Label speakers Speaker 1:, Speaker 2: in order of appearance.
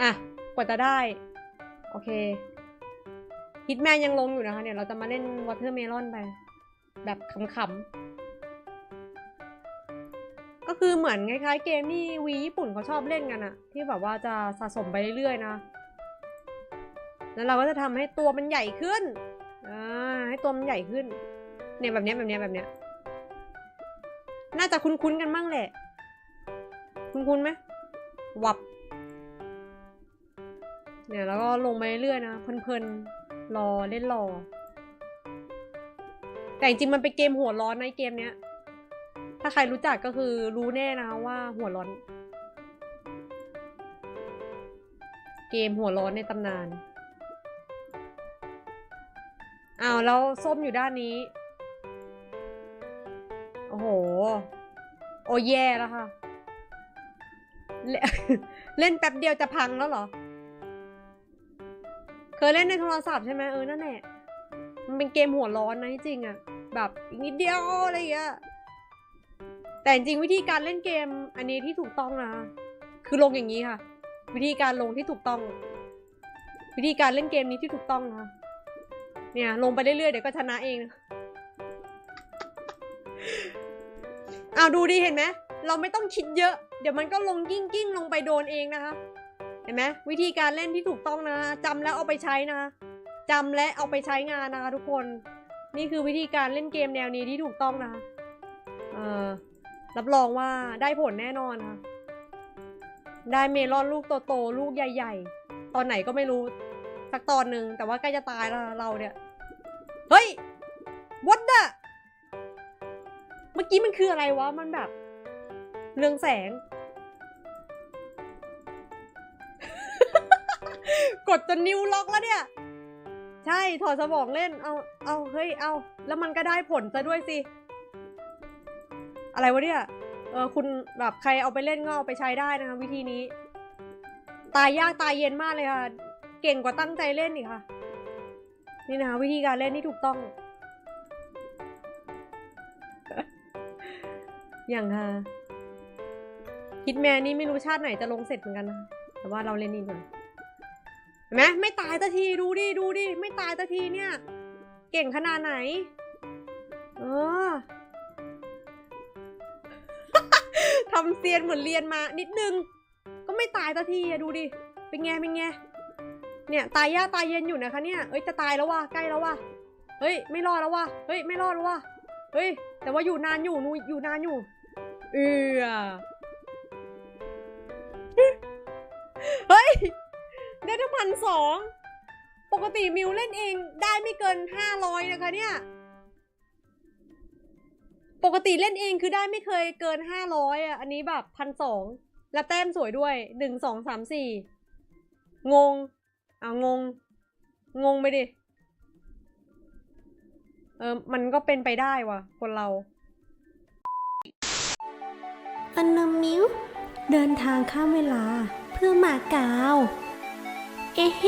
Speaker 1: อะ กว่าจะได้ โอเคฮิตแมนยังลงอยู่นะคะเนี่ยเราจะมาเล่นวอเ e อร์เมลอนไป แบบขำๆ ก็คือเหมือนคล้ายๆเกมที่วีญี่ปุ่นเขาชอบเล่นกันอะที่แบบว่าจะสะสมไปเรื่อยๆนะ แล้วเราก็จะทำให้ตัวมันใหญ่ขึ้น อ่า ให้ตัวมันใหญ่ขึ้น เนี่ยแบบเนี้ยแบบเนี้ยแบบเนี้ยน่าจะคุ้นๆกันมั่งแหละ คุ้นๆไหมวับ เนี่ยแล้วก็ลงไปเรื่อยๆนะเพลินๆรอเล่นรอ แต่จริงๆมันเป็นเกมหัวร้อนในเกมเนี้ย ถ้าใครรู้จักก็คือรู้แน่นะว่าหัวร้อน เกมหัวร้อนในตำนานอ้าวแล้วส้มอยู่ด้านนี้ โอ้โห โอ้แย่แล้วค่ะเลเล่นแป๊บเดียวจะพังแล้วเหรอ เคยเล่นในโทรศัพท์ใช่ไหมเออนั่นแหละมันเป็นเกมหัวร้อนนะจริงอะแบบอีกนิดเดียวอะไรอย่างเงี้ยแต่จริงวิธีการเล่นเกมอันนี้ที่ถูกต้องนะคือลงอย่างนี้ค่ะ วิธีการลงที่ถูกต้อง วิธีการเล่นเกมนี้ที่ถูกต้องนะคะเนี่ยลงไปเรื่อยๆเดี๋ยวก็ชนะเองนะอ้าวดูดิเห็นไหมเราไม่ต้องคิดเยอะ เดี๋ยวมันก็ลงกิ้งกิ้งๆลงไปโดนเองนะคะ เห็นไหมวิธีการเล่นที่ถูกต้องนะจำแล้วเอาไปใช้นะจำและเอาไปใช้งานนะคะทุกคน นี่คือวิธีการเล่นเกมแนวนี้ที่ถูกต้องนะเออรับรองว่าได้ผลแน่นอนค่ะได้เมลอนลูกโตๆลูกใหญ่ ๆ ตอนไหนก็ไม่รู้สักตอนหนึ่งแต่ว่าใกล้จะตายแล้วเราเนี่ย เฮ้ย what the เมื่อกี้มันคืออะไรวะ มันแบบ เรืองแสง กดจนนิ้วล็อกแล้วเนี่ย ใช่ถอดสมองเล่น เอา เอาเฮ้ย เอา แล้วมันก็ได้ผลซะด้วยสิ อะไรวะเนี่ย เออคุณแบบใครเอาไปเล่นก็เอาไปใช้ได้นะคะวิธีนี้ ตายยากตายเย็นมากเลยค่ะ เก่งกว่าตั้งใจเล่นอีกค่ะ นี่นะคะวิธีการเล่นที่ถูกต้อง อย่างฮะคิดแมนนี่ไม่รู้ชาติไหนจะลงเสร็จเหมือนกันนะแต่ว่าเราเล่นนี่ก่อน เห็นไหมไม่ตายตะทีดูดิดูดิไม่ตายตะทีเนี่ย เก่งขนาดไหน เออทำเซียนเหมือนเรียนมา นิดนึง ก็ไม่ตายตะทีอะดูดิเป็นไงเป็นไงเนี่ยตายยากตายเย็นอยู่นะคะเนี่ยเอ้ยจะตายแล้วว่ะใกล้แล้วว่ะเฮ้ย ไม่รอดแล้วว่ะเฮ้ยไม่รอดแล้วว่ะเฮ้ย แต่ว่าอยู่นานอยู่นูอยู่นานอยู่ เออเฮ้ย ได้ทั้งพันสอง ปกติมิวเล่นเองได้ไม่เกินห้าร้อยนะคะเนี่ย ปกติเล่นเองคือได้ไม่เคยเกินห้าร้อยอะ อันนี้แบบพันสองและแต้มสวยด้วยหนึ่งสองสามสี่งง อะงง งงไปดิ เออ มันก็เป็นไปได้ว่ะ คนเรา
Speaker 2: อันนมิวเดินทางข้ามเวลาเพื่อมาเกาว เอะเฮ